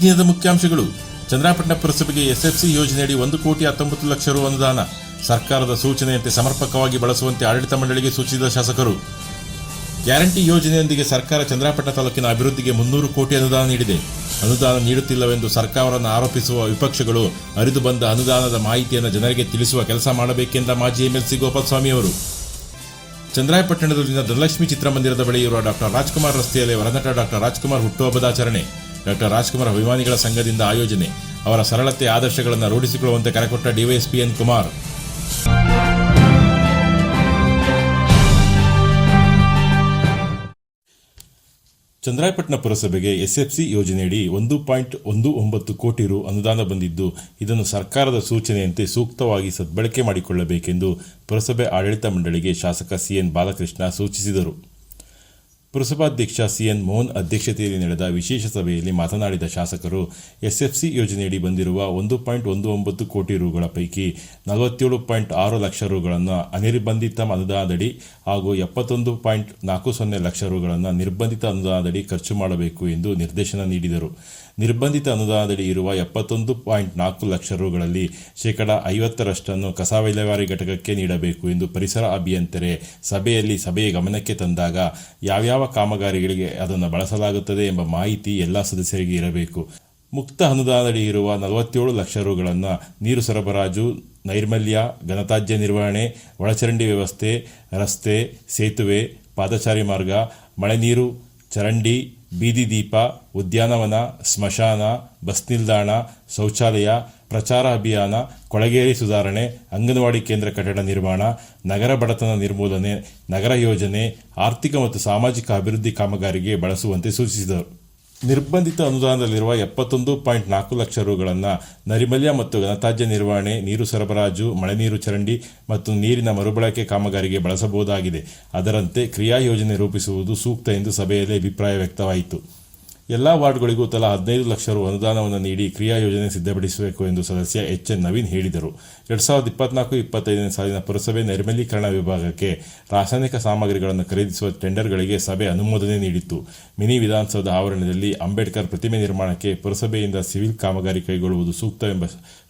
ದಿನದ ಮುಖ್ಯಾಂಶಗಳು. ಚಂದ್ರಾಪಟ್ಟಣ ಪುರಸಭೆಗೆ ಎಸ್ಎಫ್ಸಿ ಯೋಜನೆಯಡಿ ಒಂದು ಕೋಟಿ ಹತ್ತೊಂಬತ್ತು ಲಕ್ಷ ರು ಅನುದಾನ. ಸರ್ಕಾರದ ಸೂಚನೆಯಂತೆ ಸಮರ್ಪಕವಾಗಿ ಬಳಸುವಂತೆ ಆಡಳಿತ ಮಂಡಳಿಗೆ ಸೂಚಿಸಿದ ಶಾಸಕರು. ಗ್ಯಾರಂಟಿ ಯೋಜನೆಯೊಂದಿಗೆ ಸರ್ಕಾರ ಚಂದ್ರಾಪಟ್ಟಣ ತಾಲೂಕಿನ ಅಭಿವೃದ್ಧಿಗೆ ಮುನ್ನೂರು ಕೋಟಿ ಅನುದಾನ ನೀಡಿದೆ. ಅನುದಾನ ನೀಡುತ್ತಿಲ್ಲವೆಂದು ಸರ್ಕಾರವನ್ನು ಆರೋಪಿಸುವ ವಿಪಕ್ಷಗಳು ಅರಿದು ಬಂದ ಅನುದಾನದ ಮಾಹಿತಿಯನ್ನು ಜನರಿಗೆ ತಿಳಿಸುವ ಕೆಲಸ ಮಾಡಬೇಕೆಂದ ಮಾಜಿ ಎಂಎಲ್ಸಿ ಗೋಪಾಲಸ್ವಾಮಿ ಅವರು. ಚಂದ್ರಾಯಪಟ್ಟಣದಲ್ಲಿನ ಧನಲಕ್ಷ್ಮಿ ಚಿತ್ರಮಂದಿರದ ಬಳಿ ಇರುವ ಡಾಕ್ಟರ್ ರಾಜ್ಕುಮಾರ್ ರಸ್ತೆಯಲ್ಲಿ ವರನಟ ಡಾಕ್ಟರ್ ರಾಜ್ಕುಮಾರ್ ಹುಟ್ಟುಹಬ್ಬದಾಚರಣೆ ಡಾಕ್ಟರ್ ರಾಜ್ಕುಮಾರ್ ಅಭಿಮಾನಿಗಳ ಸಂಘದಿಂದ ಆಯೋಜನೆ. ಅವರ ಸರಳತೆ ಆದರ್ಶಗಳನ್ನು ರೂಢಿಸಿಕೊಳ್ಳುವಂತೆ ಕರೆಕೊಟ್ಟ ಡಿವೈಎಸ್ಪಿ ಎನ್ ಕುಮಾರ್. ಚಂದ್ರಾಯಪಟ್ಟಣ ಪುರಸಭೆಗೆ ಎಸ್ಎಫ್ಸಿ ಯೋಜನೆಯಡಿ ಒಂದು ಪಾಯಿಂಟ್ ಒಂದು ಒಂಬತ್ತು ಕೋಟಿ ರು ಅನುದಾನ ಬಂದಿದ್ದು, ಇದನ್ನು ಸರ್ಕಾರದ ಸೂಚನೆಯಂತೆ ಸೂಕ್ತವಾಗಿ ಸದ್ಬಳಕೆ ಮಾಡಿಕೊಳ್ಳಬೇಕೆಂದು ಪುರಸಭೆ ಆಡಳಿತ ಮಂಡಳಿಗೆ ಶಾಸಕ ಸಿಎನ್ ಬಾಲಕೃಷ್ಣ ಸೂಚಿಸಿದರು. ಪುರಸಭಾಧ್ಯಕ್ಷ ಸಿಎನ್ ಮೋಹನ್ ಅಧ್ಯಕ್ಷತೆಯಲ್ಲಿ ನಡೆದ ವಿಶೇಷ ಸಭೆಯಲ್ಲಿ ಮಾತನಾಡಿದ ಶಾಸಕರು, ಎಸ್ಎಫ್ಸಿ ಯೋಜನೆಯಡಿ ಬಂದಿರುವ ಒಂದು ಪಾಯಿಂಟ್ ಒಂದು ಒಂಬತ್ತು ಕೋಟಿ ರುಗಳ ಪೈಕಿ ನಲವತ್ತೇಳು ಪಾಯಿಂಟ್ ಆರು ಲಕ್ಷ ರುಗಳನ್ನು ಅನಿರ್ಬಂಧಿತ ಅನುದಾನದಡಿ ಹಾಗೂ ಎಪ್ಪತ್ತೊಂದು ಪಾಯಿಂಟ್ ನಾಲ್ಕು ಸೊನ್ನೆ ಲಕ್ಷ ರುಗಳನ್ನು ನಿರ್ಬಂಧಿತ ಅನುದಾನದಡಿ ಖರ್ಚು ಮಾಡಬೇಕು ಎಂದು ನಿರ್ದೇಶನ ನೀಡಿದರು. ನಿರ್ಬಂಧಿತ ಅನುದಾನದಡಿ ಇರುವ ಎಪ್ಪತ್ತೊಂದು ಪಾಯಿಂಟ್ ನಾಲ್ಕು ಲಕ್ಷ ರುಗಳಲ್ಲಿ ಶೇಕಡ ಐವತ್ತರಷ್ಟನ್ನು ಕಸ ವಿಲೇವಾರಿ ಘಟಕಕ್ಕೆ ನೀಡಬೇಕು ಎಂದು ಪರಿಸರ ಅಭಿಯಂತರೆ ಸಭೆಯಲ್ಲಿ ಸಭೆಯ ಗಮನಕ್ಕೆ ತಂದಾಗ ಯಾವ್ಯಾವ ಕಾಮಗಾರಿಗಳಿಗೆ ಅದನ್ನು ಬಳಸಲಾಗುತ್ತದೆ ಎಂಬ ಮಾಹಿತಿ ಎಲ್ಲ ಸದಸ್ಯರಿಗೆ ಇರಬೇಕು. ಮುಕ್ತ ಅನುದಾನದಡಿ ಇರುವ ನಲವತ್ತೇಳು ಲಕ್ಷ ರುಗಳನ್ನು ನೀರು ಸರಬರಾಜು, ನೈರ್ಮಲ್ಯ ಘನತಾಜ್ಯ ನಿರ್ವಹಣೆ, ಒಳಚರಂಡಿ ವ್ಯವಸ್ಥೆ, ರಸ್ತೆ, ಸೇತುವೆ, ಪಾದಚಾರಿ ಮಾರ್ಗ, ಮಳೆ ನೀರು ಚರಂಡಿ, ಬೀದಿ ದೀಪ, ಉದ್ಯಾನವನ, ಸ್ಮಶಾನ, ಬಸ್ ನಿಲ್ದಾಣ, ಶೌಚಾಲಯ, ಪ್ರಚಾರ ಅಭಿಯಾನ, ಕೊಳಗೇರಿ ಸುಧಾರಣೆ, ಅಂಗನವಾಡಿ ಕೇಂದ್ರ ಕಟ್ಟಡ ನಿರ್ಮಾಣ, ನಗರ ಬಡತನ ನಿರ್ಮೂಲನೆ, ನಗರ ಯೋಜನೆ, ಆರ್ಥಿಕ ಮತ್ತು ಸಾಮಾಜಿಕ ಅಭಿವೃದ್ಧಿ ಕಾಮಗಾರಿಗೆ ಬಳಸುವಂತೆ ಸೂಚಿಸಿದರು. ನಿರ್ಬಂಧಿತ ಅನುದಾನದಲ್ಲಿರುವ ಎಪ್ಪತ್ತೊಂದು ಪಾಯಿಂಟ್ ನಾಲ್ಕು ಲಕ್ಷ ರುಗಳನ್ನು ನರಿಮಲ್ಯ ಮತ್ತು ಘನತ್ಯಾಜ್ಯ ನಿರ್ವಹಣೆ, ನೀರು ಸರಬರಾಜು, ಮಳೆ ನೀರು ಚರಂಡಿ ಮತ್ತು ನೀರಿನ ಮರುಬಳಕೆ ಕಾಮಗಾರಿಗೆ ಬಳಸಬಹುದಾಗಿದೆ. ಅದರಂತೆ ಕ್ರಿಯಾ ಯೋಜನೆ ರೂಪಿಸುವುದು ಸೂಕ್ತ ಎಂದು ಸಭೆಯಲ್ಲಿ ಅಭಿಪ್ರಾಯ ವ್ಯಕ್ತವಾಯಿತು. ಎಲ್ಲ ವಾರ್ಡ್ಗಳಿಗೂ ತಲಾ ಹದಿನೈದು ಲಕ್ಷ ರು ಅನುದಾನವನ್ನು ನೀಡಿ ಕ್ರಿಯಾ ಯೋಜನೆ ಸಿದ್ಧಪಡಿಸಬೇಕು ಎಂದು ಸದಸ್ಯ ಎಚ್ ಎನ್ ನವೀನ್ ಹೇಳಿದರು. ಎರಡು ಸಾವಿರದ ಇಪ್ಪತ್ನಾಲ್ಕು ಇಪ್ಪತ್ತೈದನೇ ಸಾಲಿನ ಪುರಸಭೆ ನೈರ್ಮಲೀಕರಣ ವಿಭಾಗಕ್ಕೆ ರಾಸಾಯನಿಕ ಸಾಮಗ್ರಿಗಳನ್ನು ಖರೀದಿಸುವ ಟೆಂಡರ್ಗಳಿಗೆ ಸಭೆ ಅನುಮೋದನೆ ನೀಡಿತ್ತು. ಮಿನಿ ವಿಧಾನಸೌಧ ಆವರಣದಲ್ಲಿ ಅಂಬೇಡ್ಕರ್ ಪ್ರತಿಮೆ ನಿರ್ಮಾಣಕ್ಕೆ ಪುರಸಭೆಯಿಂದ ಸಿವಿಲ್ ಕಾಮಗಾರಿ ಕೈಗೊಳ್ಳುವುದು ಸೂಕ್ತವೆಂಬ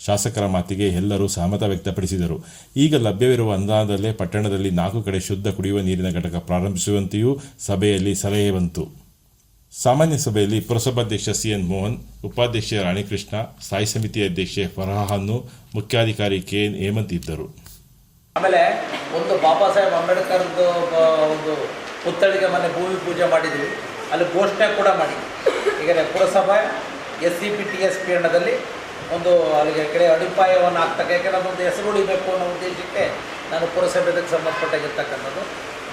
ಶಾಸಕರ ಮಾತಿಗೆ ಎಲ್ಲರೂ ಸಹಮತ ವ್ಯಕ್ತಪಡಿಸಿದರು. ಈಗ ಲಭ್ಯವಿರುವ ಅನುದಾನದಲ್ಲೇ ಪಟ್ಟಣದಲ್ಲಿ ನಾಲ್ಕು ಕಡೆ ಶುದ್ಧ ಕುಡಿಯುವ ನೀರಿನ ಘಟಕ ಪ್ರಾರಂಭಿಸುವಂತೆಯೂ ಸಭೆಯಲ್ಲಿ ಸಲಹೆ ಬಂತು. ಸಾಮಾನ್ಯ ಸಭೆಯಲ್ಲಿ ಪುರಸಭಾಧ್ಯಕ್ಷ ಸಿ ಎನ್ ಮೋಹನ್, ಉಪಾಧ್ಯಕ್ಷ ರಾಣಿಕೃಷ್ಣ, ಸ್ಥಾಯಿ ಸಮಿತಿ ಅಧ್ಯಕ್ಷೆ ಫರಹಾನ್ನು ಮುಖ್ಯಾಧಿಕಾರಿ ಕೆ ಎನ್ ಹೇಮಂತ್ ಇದ್ದರು. ಆಮೇಲೆ ಒಂದು ಬಾಬಾ ಸಾಹೇಬ್ ಅಂಬೇಡ್ಕರ್ದು ಒಂದು ಪುತ್ಥಳಿಗೆ ಮನೆ ಭೂಮಿ ಪೂಜೆ ಮಾಡಿದ್ವಿ. ಅಲ್ಲಿ ಘೋಷಣೆ ಕೂಡ ಮಾಡಿದ್ವಿ. ಈಗ ಪುರಸಭೆ S C P T S P ಹಣ್ಣದಲ್ಲಿ ಒಂದು ಅಲ್ಲಿಗೆ ಕಡೆ ಅಡಿಪಾಯವನ್ನು ಹಾಕ್ತಕ್ಕ ಯಾಕೆಂದ್ರೆ ಅದೊಂದು ಹೆಸರು ಉಳಿಬೇಕು ಅನ್ನೋ ಉದ್ದೇಶಕ್ಕೆ ನಾನು ಪುರಸಭೆ ಸಂಬಂಧಪಟ್ಟಾಗಿರ್ತಕ್ಕಂಥದ್ದು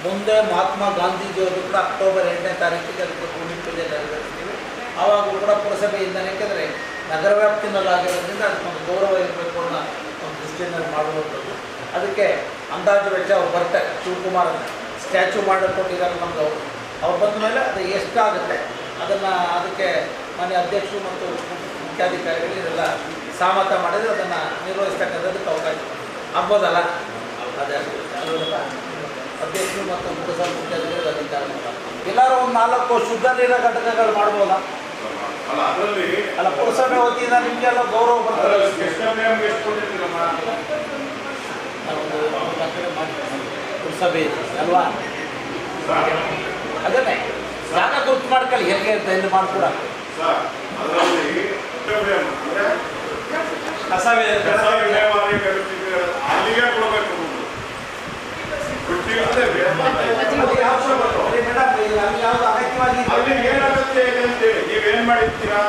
ಮುಂದೆ ಮಹಾತ್ಮ ಗಾಂಧೀಜಿಯವರು ಕೂಡ ಅಕ್ಟೋಬರ್ ಎಂಟನೇ ತಾರೀಕಿಗೆ ಅದಕ್ಕೆ ಭೂಮಿ ಪೂಜೆ ನೆರವೇರಿಸ್ತೀವಿ. ಆವಾಗಲೂ ಕೂಡ ಪುರಸಭೆಯಿಂದ ಯಾಕೆಂದರೆ ನಗರ ವ್ಯಾಪ್ತಿನಲ್ಲಿ ಆಗಿರೋದ್ರಿಂದ ಅದಕ್ಕೊಂದು ಗೌರವ ಇರಬೇಕು ಅನ್ನೋ ಒಂದು ದೃಷ್ಟಿಯಿಂದ ಮಾಡುವಂಥದ್ದು. ಅದಕ್ಕೆ ಅಂದಾಜು ವೆಚ್ಚ ಅವ್ರು ಬರ್ತಾರೆ ಶಿವಕುಮಾರ್ ಸ್ಟ್ಯಾಚು ಮಾಡಿಕೊಟ್ಟಿದ್ದಾರೆ ನಮ್ಗೆ ಅವರು. ಅವ್ರು ಬಂದ ಮೇಲೆ ಅದು ಎಷ್ಟಾಗುತ್ತೆ? ಅದನ್ನು ಅದಕ್ಕೆ ಮನೆ ಅಧ್ಯಕ್ಷರು ಮತ್ತು ಮುಖ್ಯಾಧಿಕಾರಿಗಳು ಇದೆಲ್ಲ ಸಾಮರ್ಥ್ಯ ಮಾಡಿದರೆ ಅದನ್ನು ನಿರ್ವಹಿಸ್ತಕ್ಕಂಥದ್ದಕ್ಕೆ ಅವಕಾಶ ಆಗ್ಬೋದಲ್ಲ? ಅದೇ? ಅಧ್ಯಕ್ಷರು ಮತ್ತು ಮುಖ್ಯ ಮುಖ್ಯಾಧಿಕಾರಿಗಳು ಅಧಿಕಾರ ಎಲ್ಲರೂ ಒಂದು ನಾಲ್ಕು ಶುದ್ಧ ನೀರಿನ ಘಟಕಗಳು ಮಾಡ್ಬೋದಾ? ಅಲ್ಲ ಅದರಲ್ಲಿ ಅಲ್ಲ ಪುರಸಭೆ ವತಿಯಿಂದ ನಿಮಗೆಲ್ಲ ಗೌರವ ಬರ್ತದೆ. ಕಡೆ ಪುರಸಭೆ ಇದೆ ಅಲ್ವಾ? ಅದನ್ನೇ ಜಾಗ ಗುರುತು ಮಾಡ್ಕೊಳ್ಳಿ ಹೆಂಗೆ ಅಂತ ಇಲ್ಲಿ ಮಾಡ್ಕೊಡ ಕಸ ಅಲ್ಲಿಗೆ ಕೊಡಬೇಕು ದುಡ್ಡು. ಬಿಟ್ಟು ಅದೇ ಅದು ಯಾವ ಬರ್ತದೆ? ಅದೇ ಮೇಡಮ್, ಇಲ್ಲಿ ಅಲ್ಲಿ ಯಾವ್ದು ಅಗತ್ಯವಾಗಿ ಅಲ್ಲಿ ಏನಾಗುತ್ತೆ ಇದೆ ಅಂತೇಳಿ ನೀವೇನ್ ಮಾಡಿರ್ತೀರಾ?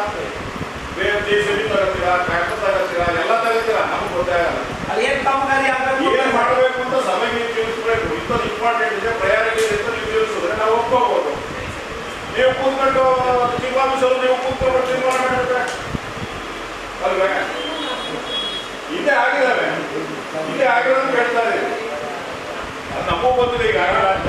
ಬೇರೆ ದೇಶದಲ್ಲಿ ತಗೋತೀರಾ ಟ್ರ್ಯಾಕ್ಟರ್ ತಗೋತೀರಾ ಎಲ್ಲ ತಗೋತೀರಾ ನಮ್ಗೆ ಗೊತ್ತಾಗಲ್ಲ ಅಲ್ಲಿ ಏನ್ ಕಾಮಗಾರಿ ಆಗ್ಬೇಕು ಏನ್ ಮಾಡಬೇಕು ಅಂತ ಸಮಯ ತಿಳಿಸ್ಬೇಕು ಇಂಥದ್ದು ಇಂಪಾರ್ಟೆಂಟ್ ಇದೆ ಪ್ರಯಾರಿಟಿ ಇದೆ ಅಂತ ನೀವು ತಿಳಿಸಿದ್ರೆ ನಾವು ಒಪ್ಕೋಬಹುದು ನೀವು ಕೂತ್ಕೊಂಡು ತೀರ್ಮಾನಿಸಲು ನೀವು ಕೂತ್ಕೊಂಡು ತೀರ್ಮಾನ ಮಾಡಿದ್ರೆ ಅಲ್ವೇ? ಇದೇ ಆಗಿದಾವೆ ಇದೇ ಆಗಿರೋದು ಹೇಳ್ತಾ ಇದ್ದೀವಿ. ಅದು ನಮಗೂ ಗೊತ್ತಿದೆ ಈಗ ಆಗಿಲ್ಲ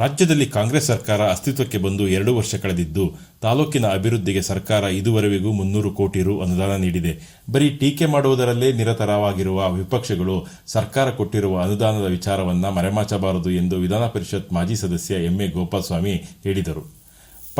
ರಾಜ್ಯದಲ್ಲಿ ಕಾಂಗ್ರೆಸ್ ಸರ್ಕಾರ ಅಸ್ತಿತ್ವಕ್ಕೆ ಬಂದು ಎರಡು ವರ್ಷ ಕಳೆದಿದ್ದು, ತಾಲೂಕಿನ ಅಭಿವೃದ್ಧಿಗೆ ಸರ್ಕಾರ ಇದುವರೆಗೂ ಮುನ್ನೂರು ಕೋಟಿ ರು ಅನುದಾನ ನೀಡಿದೆ. ಬರೀ ಟೀಕೆ ಮಾಡುವುದರಲ್ಲೇ ನಿರತರವಾಗಿರುವ ವಿಪಕ್ಷಗಳು ಸರ್ಕಾರ ಕೊಟ್ಟಿರುವ ಅನುದಾನದ ವಿಚಾರವನ್ನ ಮರೆಮಾಚಬಾರದು ಎಂದು ವಿಧಾನ ಪರಿಷತ್ ಮಾಜಿ ಸದಸ್ಯ ಎಂಎ ಗೋಪಾಲಸ್ವಾಮಿ ಹೇಳಿದರು.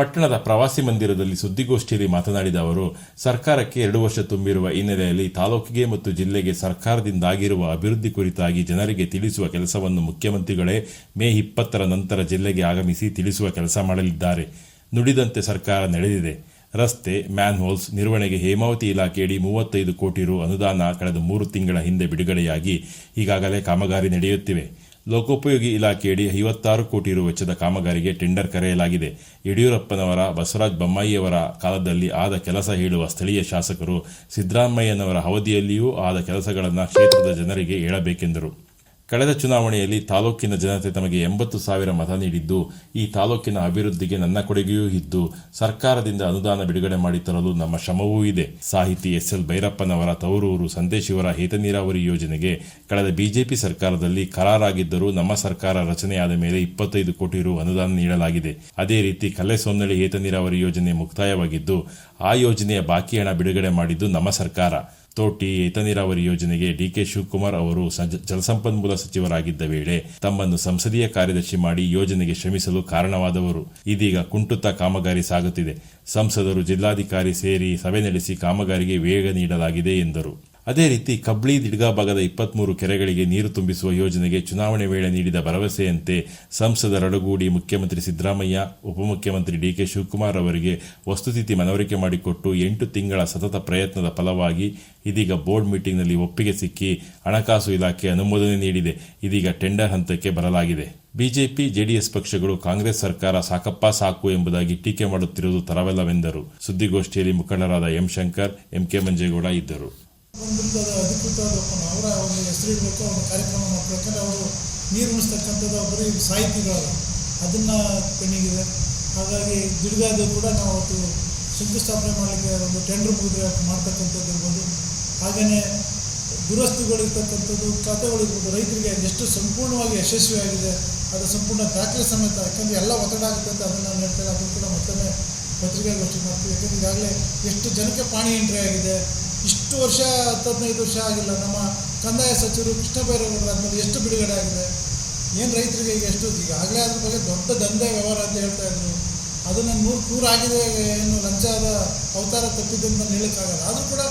ಪಟ್ಟಣದ ಪ್ರವಾಸಿ ಮಂದಿರದಲ್ಲಿ ಸುದ್ದಿಗೋಷ್ಠಿಯಲ್ಲಿ ಮಾತನಾಡಿದ ಅವರು, ಸರ್ಕಾರಕ್ಕೆ ಎರಡು ವರ್ಷ ತುಂಬಿರುವ ಹಿನ್ನೆಲೆಯಲ್ಲಿ ತಾಲೂಕಿಗೆ ಮತ್ತು ಜಿಲ್ಲೆಗೆ ಸರ್ಕಾರದಿಂದಾಗಿರುವ ಅಭಿವೃದ್ಧಿ ಕುರಿತಾಗಿ ಜನರಿಗೆ ತಿಳಿಸುವ ಕೆಲಸವನ್ನು ಮುಖ್ಯಮಂತ್ರಿಗಳೇ ಮೇ ಇಪ್ಪತ್ತರ ನಂತರ ಜಿಲ್ಲೆಗೆ ಆಗಮಿಸಿ ತಿಳಿಸುವ ಕೆಲಸ ಮಾಡಲಿದ್ದಾರೆ. ನುಡಿದಂತೆ ಸರ್ಕಾರ ನಡೆದಿದೆ. ರಸ್ತೆ, ಮ್ಯಾನ್ಹೋಲ್ಸ್, ನಿರ್ವಹಣೆಗೆ ಹೇಮಾವತಿ ಇಲಾಖೆಯಡಿ ಮೂವತ್ತೈದು ಕೋಟಿ ರು ಅನುದಾನ ಕಳೆದ ಮೂರು ತಿಂಗಳ ಹಿಂದೆ ಬಿಡುಗಡೆಯಾಗಿ ಈಗಾಗಲೇ ಕಾಮಗಾರಿ ನಡೆಯುತ್ತಿವೆ. ಲೋಕೋಪಯೋಗಿ ಇಲಾಖೆಯಡಿ ಐವತ್ತಾರು ಕೋಟಿ ರು ವೆಚ್ಚದ ಕಾಮಗಾರಿಗೆ ಟೆಂಡರ್ ಕರೆಯಲಾಗಿದೆ. ಯಡಿಯೂರಪ್ಪನವರ, ಬಸವರಾಜ ಬೊಮ್ಮಾಯಿಯವರ ಕಾಲದಲ್ಲಿ ಆದ ಕೆಲಸ ಹೇಳುವ ಸ್ಥಳೀಯ ಶಾಸಕರು ಸಿದ್ದರಾಮಯ್ಯನವರ ಅವಧಿಯಲ್ಲಿಯೂ ಆದ ಕೆಲಸಗಳನ್ನು ಕ್ಷೇತ್ರದ ಜನರಿಗೆ ಹೇಳಬೇಕೆಂದರು. ಕಳೆದ ಚುನಾವಣೆಯಲ್ಲಿ ತಾಲೂಕಿನ ಜನತೆ ತಮಗೆ ಎಂಬತ್ತು ಸಾವಿರ ಮತ ನೀಡಿದ್ದು, ಈ ತಾಲೂಕಿನ ಅಭಿವೃದ್ಧಿಗೆ ನನ್ನ ಕೊಡುಗೆಯೂ ಇದ್ದು, ಸರ್ಕಾರದಿಂದ ಅನುದಾನ ಬಿಡುಗಡೆ ಮಾಡಿ ತರಲು ನಮ್ಮ ಶ್ರಮವೂ ಇದೆ. ಸಾಹಿತಿ ಎಸ್ ಎಲ್ ಭೈರಪ್ಪನವರ ತವರೂರು ಸಂದೇಶಿವರ ಹೇತ ನೀರಾವರಿ ಯೋಜನೆಗೆ ಕಳೆದ ಬಿಜೆಪಿ ಸರ್ಕಾರದಲ್ಲಿ ಕರಾರಾಗಿದ್ದರೂ ನಮ್ಮ ಸರ್ಕಾರ ರಚನೆಯಾದ ಮೇಲೆ ಇಪ್ಪತ್ತೈದು ಕೋಟಿ ರು ಅನುದಾನ ನೀಡಲಾಗಿದೆ. ಅದೇ ರೀತಿ ಕಲೆ ಸೊನ್ನಳಿ ಹಿತ ನೀರಾವರಿ ಯೋಜನೆ ಮುಕ್ತಾಯವಾಗಿದ್ದು, ಆ ಯೋಜನೆಯ ಬಾಕಿ ಹಣ ಬಿಡುಗಡೆ ಮಾಡಿದ್ದು ನಮ್ಮ ಸರ್ಕಾರ. ತೋಟಿ ಏತ ನೀರಾವರಿ ಯೋಜನೆಗೆ ಡಿಕೆ ಶಿವಕುಮಾರ್ ಅವರು ಜಲಸಂಪನ್ಮೂಲ ಸಚಿವರಾಗಿದ್ದ ವೇಳೆ ತಮ್ಮನ್ನು ಸಂಸದೀಯ ಕಾರ್ಯದರ್ಶಿ ಮಾಡಿ ಯೋಜನೆಗೆ ಶ್ರಮಿಸಲು ಕಾರಣವಾದವರು. ಇದೀಗ ಕುಂಟುತ್ತಾ ಕಾಮಗಾರಿ ಸಾಗುತ್ತಿದೆ. ಸಂಸದರು ಜಿಲ್ಲಾಧಿಕಾರಿ ಸೇರಿ ಸಭೆ ನಡೆಸಿ ಕಾಮಗಾರಿಗೆ ವೇಗ ನೀಡಲಾಗಿದೆ ಎಂದರು. ಅದೇ ರೀತಿ ಕಬ್ಳಿ ದಿಡ್ಗಾ ಭಾಗದ ಇಪ್ಪತ್ಮೂರು ಕೆರೆಗಳಿಗೆ ನೀರು ತುಂಬಿಸುವ ಯೋಜನೆಗೆ ಚುನಾವಣೆ ವೇಳೆ ನೀಡಿದ ಭರವಸೆಯಂತೆ ಸಂಸದ ರಡಗೂಡಿ ಮುಖ್ಯಮಂತ್ರಿ ಸಿದ್ದರಾಮಯ್ಯ, ಉಪಮುಖ್ಯಮಂತ್ರಿ ಡಿ ಕೆ ಶಿವಕುಮಾರ್ ಅವರಿಗೆ ವಸ್ತುಸ್ಥಿತಿ ಮನವರಿಕೆ ಮಾಡಿಕೊಟ್ಟು ಎಂಟು ತಿಂಗಳ ಸತತ ಪ್ರಯತ್ನದ ಫಲವಾಗಿ ಇದೀಗ ಬೋರ್ಡ್ ಮೀಟಿಂಗ್ನಲ್ಲಿ ಒಪ್ಪಿಗೆ ಸಿಕ್ಕಿ ಹಣಕಾಸು ಇಲಾಖೆ ಅನುಮೋದನೆ ನೀಡಿದೆ. ಇದೀಗ ಟೆಂಡರ್ ಹಂತಕ್ಕೆ ಬರಲಾಗಿದೆ. ಬಿಜೆಪಿ, ಜೆಡಿಎಸ್ ಪಕ್ಷಗಳು ಕಾಂಗ್ರೆಸ್ ಸರ್ಕಾರ ಸಾಕಪ್ಪ ಸಾಕು ಎಂಬುದಾಗಿ ಟೀಕೆ ಮಾಡುತ್ತಿರುವುದು ತರವಲ್ಲವೆಂದರು. ಸುದ್ದಿಗೋಷ್ಠಿಯಲ್ಲಿ ಮುಖಂಡರಾದ ಎಂ ಶಂಕರ್ ಎಂಕೆ ಮಂಜೇಗೌಡ ಇದ್ದರು. ಒಂದು ಅದು ಅವರ ಒಂದು ಹೆಸರು ಇಡಬೇಕು ಒಂದು ಕಾರ್ಯಕ್ರಮ ಮಾಡಬೇಕು. ಯಾಕಂದರೆ ಅವರು ನೀರು ಉಣಿಸ್ತಕ್ಕಂಥದ್ದು ಬರೀ ಸಾಹಿತಿಗಳಲ್ಲ. ಅದನ್ನು ಕಣ್ಣಿಗಿದೆ ಹಾಗಾಗಿ ದುರ್ಗಾದು ಕೂಡ ನಾವು ಅವತ್ತು ಶಂಕುಸ್ಥಾಪನೆ ಮಾಡಲಿಕ್ಕೆ ಒಂದು ಟೆಂಡರ್ ಮುಗಿದ್ರೆ ಮಾಡ್ತಕ್ಕಂಥದ್ದು ಇರ್ಬೋದು. ಹಾಗೆಯೇ ದುರಸ್ತಿಗಳಿರ್ತಕ್ಕಂಥದ್ದು ಖಾತೆಗಳಿರ್ಬೋದು ರೈತರಿಗೆ ಎಷ್ಟು ಸಂಪೂರ್ಣವಾಗಿ ಯಶಸ್ವಿಯಾಗಿದೆ, ಅದು ಸಂಪೂರ್ಣ ದಾಖಲೆ ಸಮೇತ. ಯಾಕಂದರೆ ಎಲ್ಲ ಒತ್ತಡ ಆಗುತ್ತೆ ಅಂತ ಅದನ್ನು ನಾನು ಹೇಳ್ತೇನೆ ಅದನ್ನು ಕೂಡ ಮತ್ತೊಮ್ಮೆ ಪತ್ರಿಕಾಗೋಷ್ಠಿ ಮಾಡ್ತೀವಿ. ಯಾಕಂದರೆ ಈಗಾಗಲೇ ಎಷ್ಟು ಜನಕ್ಕೆ ಪಾಣಿ ಎಂಟ್ರಿ ಆಗಿದೆ ಇಷ್ಟು ವರ್ಷ, ಹತ್ತು ಹದಿನೈದು ವರ್ಷ ಆಗಿಲ್ಲ. ನಮ್ಮ ಕಂದಾಯ ಸಚಿವರು ಕೃಷ್ಣ ಬೈರೇಗೌಡರು ಆದಮೇಲೆ ಎಷ್ಟು ಬಿಡುಗಡೆ ಆಗಿದೆ? ಏನು ರೈತರಿಗೆ ಈಗ ಎಷ್ಟು? ಈಗಾಗಲೇ ಅದ್ರ ಬಗ್ಗೆ ದೊಡ್ಡ ದಂಧೆ, ವ್ಯವಹಾರ ಅಂತ ಹೇಳ್ತಾ ಇದ್ರು. ಅದನ್ನು ನೂರು ಆಗಿದೆ ಏನು ಲಂಚದ ಅವತಾರ ತಪ್ಪಿದೆ ಅಂತ ಹೇಳೋಕ್ಕಾಗಲ್ಲ. ಆದರೂ ಕೂಡ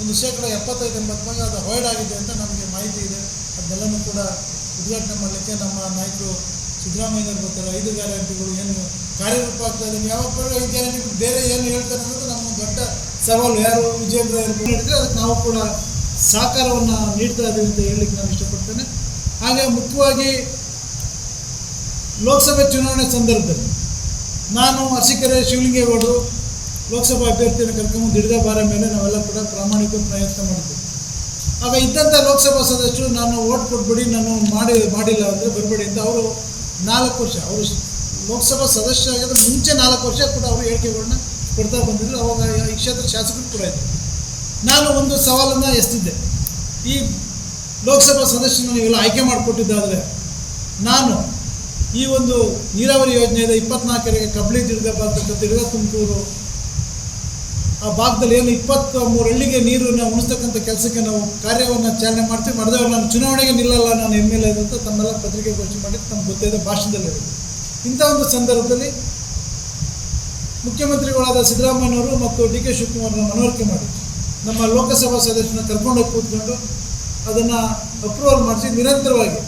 ಒಂದು ಶೇಕಡ ಎಪ್ಪತ್ತೈದು, ಎಂಬತ್ತು ಭಾಗ ಅದು ಅವಾಯ್ಡ್ ಆಗಿದೆ ಅಂತ ನಮಗೆ ಮಾಹಿತಿ ಇದೆ. ಅದನ್ನೆಲ್ಲನೂ ಕೂಡ ಉದ್ಘಾಟನೆ ಮಾಡಲಿಕ್ಕೆ ನಮ್ಮ ನಾಯಕರು ಸಿದ್ದರಾಮಯ್ಯನವ್ರು ಬರ್ತಾರೆ. ಐದು ಗ್ಯಾರಂಟಿಗಳು ಏನು ಕಾರ್ಯರೂಪ ಆಗ್ತಾ ಇದೆ. ಯಾವಾಗ ಗ್ಯಾರಂಟಿ ಬೇರೆ ಏನು ಹೇಳ್ತಾರೆ ಅನ್ನೋದು ನಮ್ಮ ದೊಡ್ಡ ಸವಾಲು ಯಾರು? ಇರ್ಬೋದು ಹೇಳಿದ್ರೆ, ಅದಕ್ಕೆ ನಾವು ಕೂಡ ಸಹಕಾರವನ್ನು ನೀಡ್ತಾ ಇದ್ದೀವಿ ಅಂತ ಹೇಳಲಿಕ್ಕೆ ನಾನು ಇಷ್ಟಪಡ್ತೇನೆ. ಹಾಗೆ ಮುಖ್ಯವಾಗಿ ಲೋಕಸಭೆ ಚುನಾವಣೆ ಸಂದರ್ಭದಲ್ಲಿ ನಾನು ಅರ್ಸಿಕೆರೆ ಶಿವಲಿಂಗೇಗೌಡರು ಲೋಕಸಭಾ ಅಭ್ಯರ್ಥಿಯನ್ನು ಕರ್ಕೊಂಡು ಹಿಡಿದ ಬಾರ ಮೇಲೆ ನಾವೆಲ್ಲ ಕೂಡ ಪ್ರಾಮಾಣಿಕ ಪ್ರಯತ್ನ ಮಾಡ್ತೀವಿ. ಆಗ ಇದ್ದಂಥ ಲೋಕಸಭಾ ಸದಸ್ಯರು ನಾನು ಓಟ್ ಕೊಟ್ಬಿಡಿ, ನಾನು ಮಾಡಿ ಮಾಡಿಲ್ಲ ಅಂದರೆ ಬರಬೇಡಿ ಅಂತ ಅವರು ನಾಲ್ಕು ವರ್ಷ, ಅವರು ಲೋಕಸಭಾ ಸದಸ್ಯ ಆಗಿದ್ರೆ ಮುಂಚೆ ನಾಲ್ಕು ವರ್ಷ ಕೂಡ ಅವರು ಹೇಳಿಕೆಗಳನ್ನ ಕೊಡ್ತಾ ಬಂದಿದ್ರು, ಅವಾಗ ಈ ಕ್ಷೇತ್ರ ಶಾಸಕರು ಕೂಡ ಇದ್ದರು ನಾನು ಒಂದು ಸವಾಲನ್ನು ಎಸ್ತಿದ್ದೆ ಈ ಲೋಕಸಭಾ ಸದಸ್ಯನ ನೀವೆಲ್ಲ ಆಯ್ಕೆ ಮಾಡಿಕೊಟ್ಟಿದ್ದಾದರೆ ನಾನು ಈ ಒಂದು ನೀರಾವರಿ ಯೋಜನೆಯಿಂದ ಇಪ್ಪತ್ನಾಲ್ಕರಿಗೆ ಕಬ್ಳಿ, ದಿರ್ಗ, ಬರ್ತಕ್ಕಂಥ ದಿರ್ಗ ತುಮಕೂರು, ಆ ಭಾಗದಲ್ಲಿ ಏನು ಇಪ್ಪತ್ತ ಮೂರು ಹಳ್ಳಿಗೆ ನೀರನ್ನು ಉಣಿಸ್ತಕ್ಕಂಥ ಕೆಲಸಕ್ಕೆ ನಾವು ಕಾರ್ಯವನ್ನು ಚಾಲನೆ ಮಾಡ್ತೀವಿ. ಮಾಡಿದವರು ನಾನು ಚುನಾವಣೆಗೆ ನಿಲ್ಲಲ್ಲ, ನಾನು ಎಂ ಎಲ್ ಎ ಅಂತ ತಮ್ಮೆಲ್ಲ ಪತ್ರಿಕೆಗೋಷ್ಠಿ ಮಾಡಿ ತಮ್ಮ ಗೊತ್ತಿದ್ದ ಭಾಷಣದಲ್ಲಿ ಹೇಳಿದ್ದೆ. ಇಂಥ ಒಂದು ಸಂದರ್ಭದಲ್ಲಿ ಮುಖ್ಯಮಂತ್ರಿಗಳಾದ ಸಿದ್ದರಾಮಯ್ಯನವರು ಮತ್ತು ಡಿ ಕೆ ಶಿವಕುಮಾರ್ನ ಮನವರಿಕೆ ಮಾಡಿ ನಮ್ಮ ಲೋಕಸಭಾ ಸದಸ್ಯನ ಕರ್ಕೊಂಡೋಗಿ ಕೂತ್ಕೊಂಡು ಅದನ್ನು ಅಪ್ರೂವಲ್ ಮಾಡಿಸಿ ನಿರಂತರವಾಗಿ.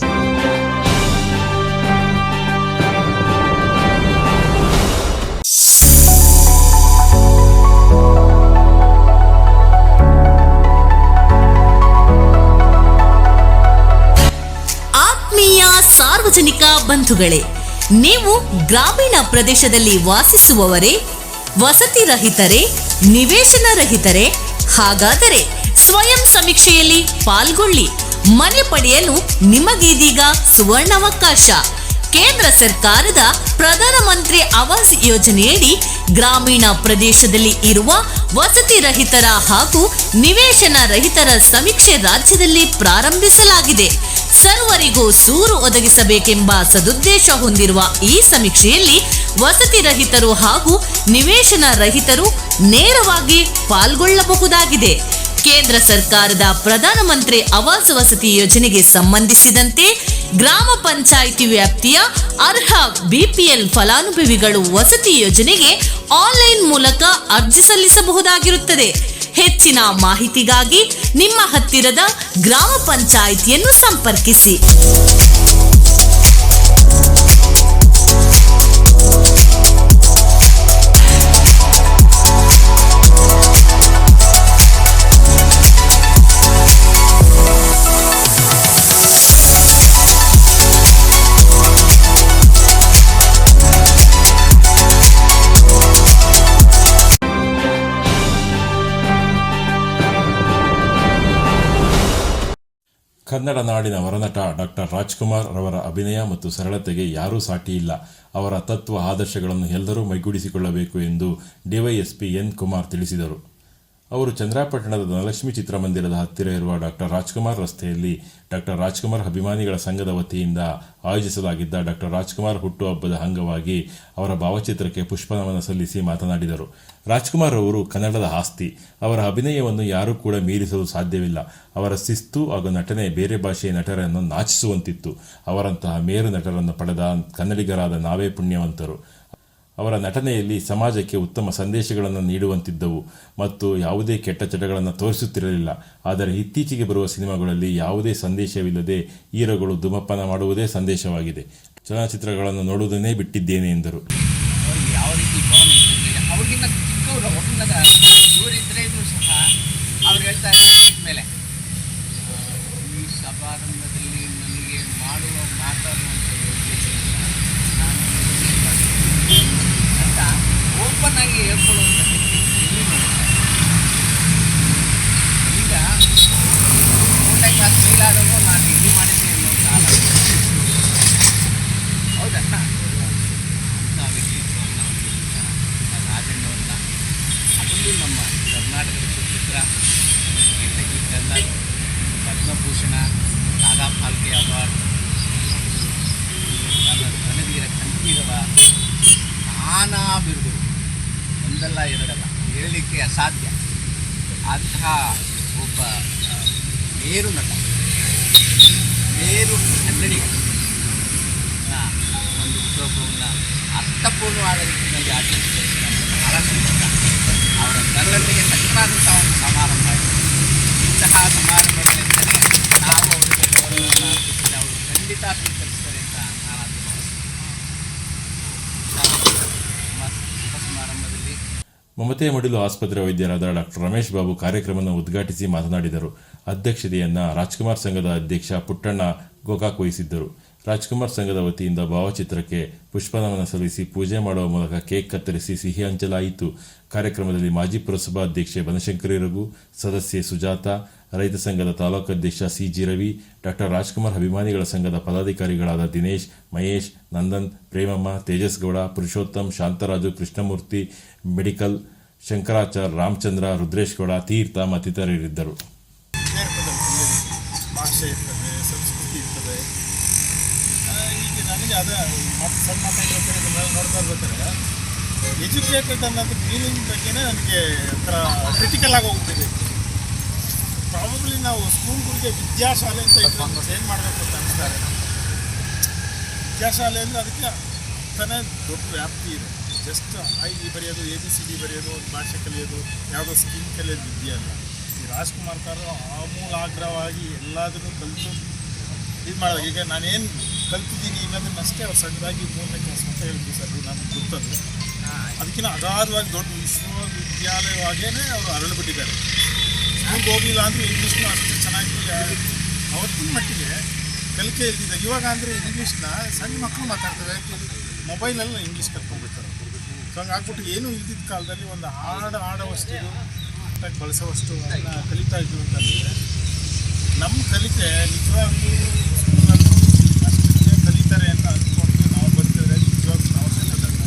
ಆತ್ಮೀಯ ಸಾರ್ವಜನಿಕ ಬಂಧುಗಳೇ ನೀವು ಗ್ರಾಮೀಣ ಪ್ರದೇಶದಲ್ಲಿ ವಾಸಿಸುವವರೇ ವಸತಿ ರಹಿತರೇ ನಿವೇಶನ ರಹಿತರೇ ಹಾಗಾದರೆ ಸ್ವಯಂ ಸಮೀಕ್ಷೆಯಲ್ಲಿ ಪಾಲ್ಗೊಳ್ಳಿ. ಮನೆ ಪಡೆಯಲು ನಿಮಗೀದೀಗ ಸುವರ್ಣಾವಕಾಶ. ಕೇಂದ್ರ ಸರ್ಕಾರದ ಪ್ರಧಾನಮಂತ್ರಿ ಆವಾಸ್ ಯೋಜನೆಯಡಿ ಗ್ರಾಮೀಣ ಪ್ರದೇಶದಲ್ಲಿ ಇರುವ ವಸತಿ ರಹಿತರ ಹಾಗೂ ನಿವೇಶನ ರಹಿತರ ಸಮೀಕ್ಷೆ ರಾಜ್ಯದಲ್ಲಿ ಪ್ರಾರಂಭಿಸಲಾಗಿದೆ. ಸರ್ವರಿಗೂ ಸೂರು ಒದಗಿಸಬೇಕೆಂಬ ಸದುದ್ದೇಶ ಹೊಂದಿರುವ ಈ ಸಮೀಕ್ಷೆಯಲ್ಲಿ ವಸತಿ ರಹಿತರು ಹಾಗೂ ನಿವೇಶನ ರಹಿತರು ನೇರವಾಗಿ ಪಾಲ್ಗೊಳ್ಳಬಹುದಾಗಿದೆ. ಕೇಂದ್ರ ಸರ್ಕಾರದ ಪ್ರಧಾನಮಂತ್ರಿ ಆವಾಸ್ ವಸತಿ ಯೋಜನೆಗೆ ಸಂಬಂಧಿಸಿದಂತೆ ಗ್ರಾಮ ಪಂಚಾಯಿತಿ ವ್ಯಾಪ್ತಿಯ ಅರ್ಹ ಬಿಪಿಎಲ್ ಫಲಾನುಭವಿಗಳು ವಸತಿ ಯೋಜನೆಗೆ ಆನ್ಲೈನ್ ಮೂಲಕ ಅರ್ಜಿ ಸಲ್ಲಿಸಬಹುದಾಗಿರುತ್ತದೆ. ಹೆಚ್ಚಿನ ಮಾಹಿತಿಗಾಗಿ ನಿಮ್ಮ ಹತ್ತಿರದ ಗ್ರಾಮ ಪಂಚಾಯಿತಿಯನ್ನು ಸಂಪರ್ಕಿಸಿ. ಕನ್ನಡ ನಾಡಿನ ವರನಟ ಡಾಕ್ಟರ್ ರಾಜ್ಕುಮಾರ್ ರವರ ಅಭಿನಯ ಮತ್ತು ಸರಳತೆಗೆ ಯಾರೂ ಇಲ್ಲ. ಅವರ ತತ್ವ ಆದರ್ಶಗಳನ್ನು ಎಲ್ಲರೂ ಮೈಗೂಡಿಸಿಕೊಳ್ಳಬೇಕು ಎಂದು ಡಿವೈಎಸ್ಪಿ ಎನ್ ಕುಮಾರ್ ತಿಳಿಸಿದರು. ಅವರು ಚಂದ್ರಾಪಟ್ಟಣದ ಧನಲಕ್ಷ್ಮಿ ಚಿತ್ರಮಂದಿರದ ಹತ್ತಿರ ಇರುವ ಡಾಕ್ಟರ್ ರಾಜ್ಕುಮಾರ್ ರಸ್ತೆಯಲ್ಲಿ ಡಾಕ್ಟರ್ ರಾಜ್ಕುಮಾರ್ ಅಭಿಮಾನಿಗಳ ಸಂಘದ ವತಿಯಿಂದ ಆಯೋಜಿಸಲಾಗಿದ್ದ ಡಾಕ್ಟರ್ ರಾಜ್ಕುಮಾರ್ ಹುಟ್ಟುಹಬ್ಬದ ಅಂಗವಾಗಿ ಅವರ ಭಾವಚಿತ್ರಕ್ಕೆ ಪುಷ್ಪನಮನ ಸಲ್ಲಿಸಿ ಮಾತನಾಡಿದರು. ರಾಜ್ಕುಮಾರ್ ಅವರು ಕನ್ನಡದ ಆಸ್ತಿ. ಅವರ ಅಭಿನಯವನ್ನು ಯಾರೂ ಕೂಡ ಮೀರಿಸಲು ಸಾಧ್ಯವಿಲ್ಲ. ಅವರ ಶಿಸ್ತು ಹಾಗೂ ನಟನೆ ಬೇರೆ ಭಾಷೆಯ ನಟರನ್ನು ನಾಚಿಸುವಂತಿತ್ತು. ಅವರಂತಹ ಮೇರು ನಟರನ್ನು ಪಡೆದ ಕನ್ನಡಿಗರಾದ ನಾವೇ ಪುಣ್ಯವಂತರು. ಅವರ ನಟನೆಯಲ್ಲಿ ಸಮಾಜಕ್ಕೆ ಉತ್ತಮ ಸಂದೇಶಗಳನ್ನು ನೀಡುವಂತಿದ್ದವು ಮತ್ತು ಯಾವುದೇ ಕೆಟ್ಟ ಚಟಗಳನ್ನು ತೋರಿಸುತ್ತಿರಲಿಲ್ಲ. ಆದರೆ ಇತ್ತೀಚೆಗೆ ಬರುವ ಸಿನಿಮಾಗಳಲ್ಲಿ ಯಾವುದೇ ಸಂದೇಶವಿಲ್ಲದೆ ಹೀರೋಗಳು ಧೂಮಪಾನ ಮಾಡುವುದೇ ಸಂದೇಶವಾಗಿದೆ. ಚಲನಚಿತ್ರಗಳನ್ನು ನೋಡುವುದನ್ನೇ ಬಿಟ್ಟಿದ್ದೇನೆ ಎಂದರು. ಮಾಡುವ ರೀತಿ ಭಾವನೆ ಇರ್ತದೆ ಅವ್ರಿಗಿನ್ನ ಚಿಕ್ಕವರು ಒಟ್ಟಿನಾಗ ಇವರಿದ್ರೆ ಇದ್ರು ಸಹ ಅವ್ರು ಹೇಳ್ತಾ ಇದ್ದಾರೆ ಮೇಲೆ ಈ ಸಮಾರಂಭದಲ್ಲಿ ನನಗೆ ಮಾಡುವ ಮಾತಾಡುವಂಥ ಯೋಗ್ಯತೆ ಇಲ್ಲ. ನಾನು ಇದನ್ನೇ ಮಾಡ್ತೀನಿ ಅಂತ ಓಪನ್ ಆಗಿ ಹೇಳ್ಕೊಳ್ಳುವಂಥ ವ್ಯಕ್ತಿ ಎಲ್ಲಿ ನೋಡ್ತಾರೆ ಈಗ ಮೂರನೇ ಕ್ಲಾಸ್ ಫೇಲ್ ಆದವರು ನಾನು ಡಿಗ್ರಿ ಮಾಡಿದ್ದೆ ಅನ್ನೋ ಕಾಲ ಹೌದಾ ಅಂಥ ವ್ಯಕ್ತಿತ್ವವನ್ನು ಹೊಂದಿರುವಂಥ ರಾಜಣ್ಣವ್ರನ್ನ ಅದರಲ್ಲೂ ನಮ್ಮ ಕರ್ನಾಟಕದ ಸುಚಿತ್ರ ಕೀರ್ತಕಿ ಕನ್ನಡ ಪದ್ಮಭೂಷಣ ದಾದಾ ಫಾಲ್ಕೆ ಅವಾರ್ಡ್ ನನ್ನ ಕನ್ನಡಿಗರ ಕಂಠೀರವ ನಾನಾ ಬಿರುದು ಒಂದಲ್ಲ ಎರಡಲ್ಲ ಹೇಳಲಿಕ್ಕೆ ಅಸಾಧ್ಯ. ಅಂತಹ ಒಬ್ಬ ಆ, ಮೇರು ನಟ ಮೇರು ಕನ್ನಡಿಗ ಆ, ಒಂದು ಹುಟ್ಟುಹಬ್ಬವನ್ನು ಅರ್ಥಪೂರ್ಣವಾದ ರೀತಿಯಲ್ಲಿ ಆಚರಿಸಿದರೆ ಬಹಳ ಸಂತೋಷ ಅವರ ಸರಳತೆಗೆ ತಕ್ಕನಾದಂಥ ಒಂದು ಸಮಾರಂಭ ಇದು ಇಂತಹ ಸಮಾರಂಭಗಳಿಂದಲೇ ನಾವು ಅವರಿಗೆ ಗೌರವವನ್ನು ಅರ್ಪಿಸಿದರೆ ಅವರು ಖಂಡಿತ ಸ್ವೀಕರಿಸ್ತಾರೆ ಅಂತ ನಾನು ಅದು ಭಾವಿಸ್ತೀನಿ ಇಂತಹ ಶುಭ ಸಮಾರಂಭದಲ್ಲಿ ಮಮತೆ ಮಡಿಲು ಆಸ್ಪತ್ರೆ ವೈದ್ಯರಾದ ಡಾಕ್ಟರ್ ರಮೇಶ್ ಬಾಬು ಕಾರ್ಯಕ್ರಮವನ್ನು ಉದ್ಘಾಟಿಸಿ ಮಾತನಾಡಿದರು. ಅಧ್ಯಕ್ಷತೆಯನ್ನ ರಾಜ್ಕುಮಾರ್ ಸಂಘದ ಅಧ್ಯಕ್ಷ ಪುಟ್ಟಣ್ಣ ಗೋಕಾಕ್ ವಹಿಸಿದ್ದರು. ರಾಜ್ಕುಮಾರ್ ಸಂಘದ ವತಿಯಿಂದ ಭಾವಚಿತ್ರಕ್ಕೆ ಪುಷ್ಪನಮನ ಸಲ್ಲಿಸಿ ಪೂಜೆ ಮಾಡುವ ಮೂಲಕ ಕೇಕ್ ಕತ್ತರಿಸಿ ಸಿಹಿ ಹಂಚಲಾಯಿತು. ಕಾರ್ಯಕ್ರಮದಲ್ಲಿ ಮಾಜಿ ಪುರಸಭಾ ಅಧ್ಯಕ್ಷೆ ಬನಶಂಕರಿ ರಘು, ಸದಸ್ಯೆ ಸುಜಾತ ರೈತ ಸಂಘದ ತಾಲೂಕು ಅಧ್ಯಕ್ಷ C G Ravi, doctor Rajkumar ಅಭಿಮಾನಿಗಳ ಸಂಘದ ಪದಾಧಿಕಾರಿಗಳಾದ ದಿನೇಶ್, ಮಹೇಶ್, ನಂದನ್, ಪ್ರೇಮಮ್ಮ ತೇಜಸ್ಗೌಡ ಪುರುಷೋತ್ತಮ್, ಶಾಂತರಾಜು, ಕೃಷ್ಣಮೂರ್ತಿ, ಮೆಡಿಕಲ್, ಶಂಕರಾಚಾರ್, ರಾಮಚಂದ್ರ, ರುದ್ರೇಶ್ ಗೌಡ, ತೀರ್ಥ ಮತ್ತಿತರರಿದ್ದರು. ಸಂಸ್ಕೃತಿ ನನಗೆ ಎಜುಕೇಟೆಡ್ ಅನ್ನೋದು ಮೀನಿಂಗ್ ಬಗ್ಗೆನೇ ನನಗೆ ಒಂಥರ ಕ್ರಿಟಿಕಲ್ ಆಗಿ ಹೋಗ್ಬಿಟ್ಟಿದೆ ಪ್ರಾಬಬ್ಲಿ ನಾವು ಸ್ಕೂಲ್ಗಳಿಗೆ ವಿದ್ಯಾಶಾಲೆ ಅಂತ ಇಟ್ಟು ಏನು ಮಾಡಬೇಕು ಅಂತ ಅನಿಸ್ತಾರೆ? ವಿದ್ಯಾಶಾಲೆ ಅಂದರೆ ಅದಕ್ಕೆ ತಾನೇ ದೊಡ್ಡ ವ್ಯಾಪ್ತಿ ಇದೆ. ಜಸ್ಟ್ ಐ ಇ ಬರೆಯೋದು ಎ ಬಿ ಸಿ ಡಿ ಬರೆಯೋದು ಒಂದು ಭಾಷೆ ಕಲಿಯೋದು ಯಾವುದೋ ಸ್ಕೀಮ್ ಕಲಿಯೋದು ವಿದ್ಯೆ ಅಲ್ಲ. ಈ ರಾಜ್ಕುಮಾರ್ ಕಾರು ಆಮೂಲಾಗ್ರವಾಗಿ ಎಲ್ಲದನ್ನು ಕಲಿತು ಇದು ಮಾಡಿದಾಗ ಈಗ ನಾನೇನು ಕಲ್ತಿದ್ದೀನಿ ಅನ್ನೋದನ್ನಷ್ಟೇ ಅವ್ರು ಸಣ್ಣದಾಗಿ ಮೂರನೇ ಕ್ಲಾಸ್ ಅಂತ ಹೇಳ್ತೀವಿ ಸರ್ ನಾನು ಗೊತ್ತದು. ಅದಕ್ಕಿಂತ ಅಗಾಧವಾಗಿ ದೊಡ್ಡ ವಿಶ್ವವಿದ್ಯಾಲಯವಾಗೇ ಅವರು ಅರಳಿಬಿಟ್ಟಿದ್ದಾರೆ ಸ್ಕೂಲ್ಗೆ ಹೋಗಲಿಲ್ಲ ಅಂದರೆ ಇಂಗ್ಲೀಷ್ನು ಅಷ್ಟು ಚೆನ್ನಾಗಿ ಅವತ್ತಿನ ಮಟ್ಟಿಗೆ ಕಲಿಕೆ ಇಲ್ದಿದೆ ಇವಾಗ ಅಂದರೆ ಇಂಗ್ಲೀಷ್ನ ಸಣ್ಣ ಮಕ್ಕಳು ಮಾತಾಡ್ತಾರೆ ಮೊಬೈಲಲ್ಲಿ ಇಂಗ್ಲೀಷ್ ಕಲ್ತ್ಕೊಂಡ್ಬಿಡ್ತಾರೆ. ಸೊ ಹಂಗಾಗ್ಬಿಟ್ಟು ಏನೂ ಇಲ್ದಿದ್ದ ಕಾಲದಲ್ಲಿ ಒಂದು ಹಾಡು ಆಡೋವಷ್ಟು ಕರೆಕ್ಟಾಗಿ ಬಳಸೋವಷ್ಟು ಅದನ್ನ ಕಲಿತಾ ಇದ್ವಿ ಅಂತಂದರೆ ನಮ್ಮ ಕಲಿಕೆ ಸ್ಕೂಲಲ್ಲೂ ಅಷ್ಟೇ ಕಲಿತಾರೆ ಅಂತ ಅಂದ್ಕೊಂಡು ನಾವು ಬರ್ತಿದ್ರೆ ನಿಜವಾಗ್ಲೂ ನಾವು ಸಣ್ಣದಾಗ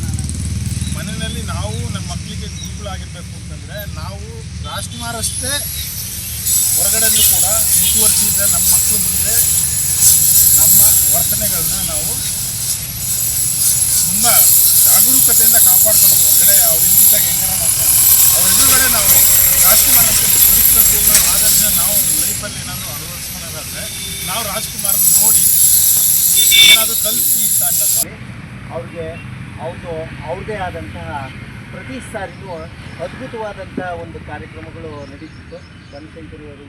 ಮನೆಯಲ್ಲಿ ನಾವು ನಮ್ಮ ಮಕ್ಕಳಿಗೆ ಗುರುಗಳಾಗಿರ್ಬೇಕು ಅಂತಂದರೆ, ನಾವು ರಾಜ್ಕುಮಾರ್ ಹೊರಗಡೆಯೂ ಕೂಡ ಮುಂದುವರಿಸಿದ್ರೆ ನಮ್ಮ ಮಕ್ಕಳು ಮುಂದೆ ನಮ್ಮ ವರ್ತನೆಗಳನ್ನ ನಾವು ತುಂಬ ಜಾಗರೂಕತೆಯಿಂದ ಕಾಪಾಡ್ಕೋಬೇಕು ಹೊರಗಡೆ ಅವ್ರ ಎದುರುದಾಗ ಹೆಂಗಾರ ಮಾಡ್ಕೊಂಡು ಅವ್ರ ನಾವು ರಾಜ್ಕುಮಾರ್ ಅಂತ ಜೀವಿತಪೂರ್ಣ ಆದರ್ಶ ನಾವು ಲೈಫಲ್ಲಿ ಏನಾದರೂ ಅಳವಡಿಸ್ಕೊಳ್ಳೋದಾದರೆ ನಾವು ರಾಜ್ಕುಮಾರ್ ನೋಡಿ ಏನಾದರೂ ಕಲ್ಪಿ ಅಂತ ಅನ್ನೋದು. ಅವ್ರಿಗೆ ಅವ್ರದ್ದು ಅವ್ರದೇ ಆದಂತಹ ಪ್ರತಿ ಸಾರಿಗೂ ಅದ್ಭುತವಾದಂಥ ಒಂದು ಕಾರ್ಯಕ್ರಮಗಳು ನಡೀತಿತ್ತು.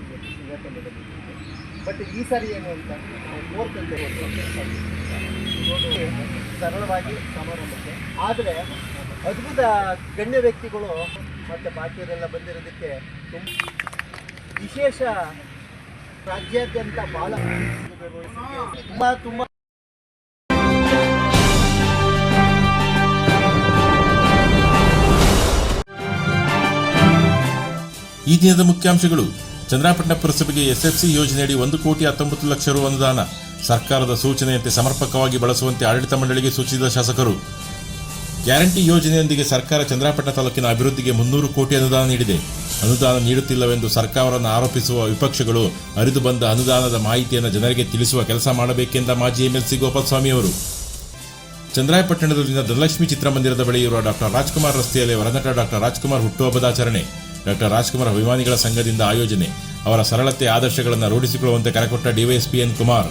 ಇವತ್ತು ಸಿಂಗಾಪುರದಲ್ಲಿ ಬಟ್ ಈ ಸಾರಿ ಏನು ಅಂತ ಮೂರು ನೋಡಿ, ಸರಳವಾಗಿ ಸಮಾರಂಭಕ್ಕೆ. ಆದರೆ ಅದ್ಭುತ ಗಣ್ಯ ವ್ಯಕ್ತಿಗಳು ಮತ್ತು ಬಾಕಿಯವರೆಲ್ಲ ಬಂದಿರೋದಕ್ಕೆ ತುಂಬ ವಿಶೇಷ ರಾಜ್ಯಾದ್ಯಂತ ಭಾಳ ತುಂಬ ತುಂಬ ಈ ದಿನದ ಮುಖ್ಯಾಂಶಗಳು. ಚಂದ್ರಾಪಟ್ಟಣ ಪುರಸಭೆಗೆ ಎಸ್ಎಫ್ಸಿ ಯೋಜನೆಯಡಿ ಒಂದು ಕೋಟಿ ಹತ್ತೊಂಬತ್ತು ಲಕ್ಷ ರು ಅನುದಾನ. ಸರ್ಕಾರದ ಸೂಚನೆಯಂತೆ ಸಮರ್ಪಕವಾಗಿ ಬಳಸುವಂತೆ ಆಡಳಿತ ಮಂಡಳಿಗೆ ಸೂಚಿಸಿದ ಶಾಸಕರು. ಗ್ಯಾರಂಟಿ ಯೋಜನೆಯೊಂದಿಗೆ ಸರ್ಕಾರ ಚಂದ್ರಾಪಟ್ಟಣ ತಾಲೂಕಿನ ಅಭಿವೃದ್ಧಿಗೆ ಮುನ್ನೂರು ಕೋಟಿ ಅನುದಾನ ನೀಡಿದೆ. ಅನುದಾನ ನೀಡುತ್ತಿಲ್ಲವೆಂದು ಸರ್ಕಾರವನ್ನು ಆರೋಪಿಸುವ ವಿಪಕ್ಷಗಳು ಅರಿದು ಬಂದ ಅನುದಾನದ ಮಾಹಿತಿಯನ್ನು ಜನರಿಗೆ ತಿಳಿಸುವ ಕೆಲಸ ಮಾಡಬೇಕೆಂದ ಮಾಜಿ ಎಂಎಲ್ಸಿ ಗೋಪಾಲಸ್ವಾಮಿ ಅವರು. ಚಂದ್ರಾಯಪಟ್ಟಣದಲ್ಲಿನ ಧನಲಕ್ಷ್ಮಿ ಚಿತ್ರಮಂದಿರದ ಬಳಿ ಇರುವ ಡಾಕ್ಟರ್ ರಾಜ್ಕುಮಾರ್ ರಸ್ತೆಯಲ್ಲಿ ವರನಟ ಡಾಕ್ಟರ್ ರಾಜ್ಕುಮಾರ್ ಹುಟ್ಟುಹಬ್ಬದಾಚರಣೆ ಡಾಕ್ಟರ್ ರಾಜ್ಕುಮಾರ್ ಅಭಿಮಾನಿಗಳ ಸಂಘದಿಂದ ಆಯೋಜನೆ. ಅವರ ಸರಳತೆ ಆದರ್ಶಗಳನ್ನು ರೂಢಿಸಿಕೊಳ್ಳುವಂತೆ ಕರೆಕೊಟ್ಟ ಡಿವೈಎಸ್ಪಿ ಎನ್ ಕುಮಾರ್.